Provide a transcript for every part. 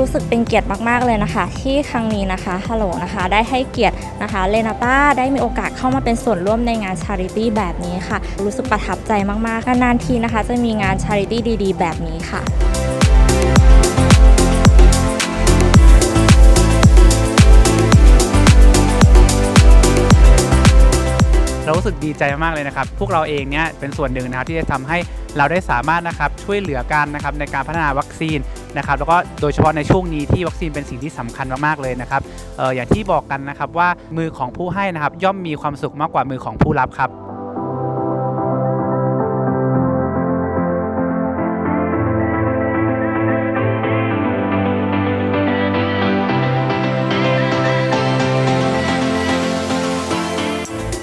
รู้สึกเป็นเกียรติมาก ๆ เลยนะคะ ที่ครั้งนี้นะคะฮัลโหลนะคะ ได้ให้เกียรตินะคะเลนาต้าได้มีโอกาสเข้ามาเป็นส่วนร่วมในงานชาริตี้แบบนี้ค่ะ รู้สึกประทับใจมากๆนานๆทีนะคะ จะมีงานชาริตี้ดี ๆ แบบนี้ค่ะ รารู้สึกดีใจมากเลยนะครับ พวกเราเองเนี่ยเป็นส่วนหนึ่งนะครับที่จะทำให้เราได้สามารถนะครับช่วยเหลือกันนะครับในการพัฒนาวัคซีนนะครับแล้วก็โดยเฉพาะในช่วงนี้ที่วัคซีนเป็นสิ่งที่สำคัญมากๆเลยนะครับเอออย่างที่บอกกันนะครับว่ามือของผู้ให้นะครับย่อมมีความสุขมากกว่ามือของผู้รับครับ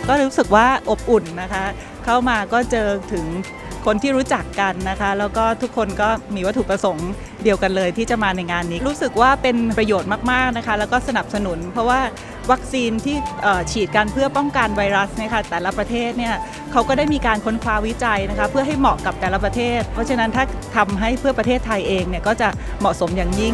ก็รู้สึกว่าอบอุ่นนะคะ เข้ามาก็เจอถึงคนที่รู้จักกันนะคะ แล้วก็ทุกคนก็มีวัตถุประสงค์เดียวกันเลยที่จะมาในงานนี้ รู้สึกว่าเป็นประโยชน์มากๆนะคะ แล้วก็สนับสนุน เพราะว่าวัคซีนที่ฉีดกันเพื่อป้องกันไวรัสเนี่ยค่ะแต่ละประเทศเนี่ยเขาก็ได้มีการค้นคว้าวิจัยนะคะ เพื่อให้เหมาะกับแต่ละประเทศ เพราะฉะนั้นถ้าทำให้เพื่อประเทศไทยเองเนี่ยก็จะเหมาะสมอย่างยิ่ง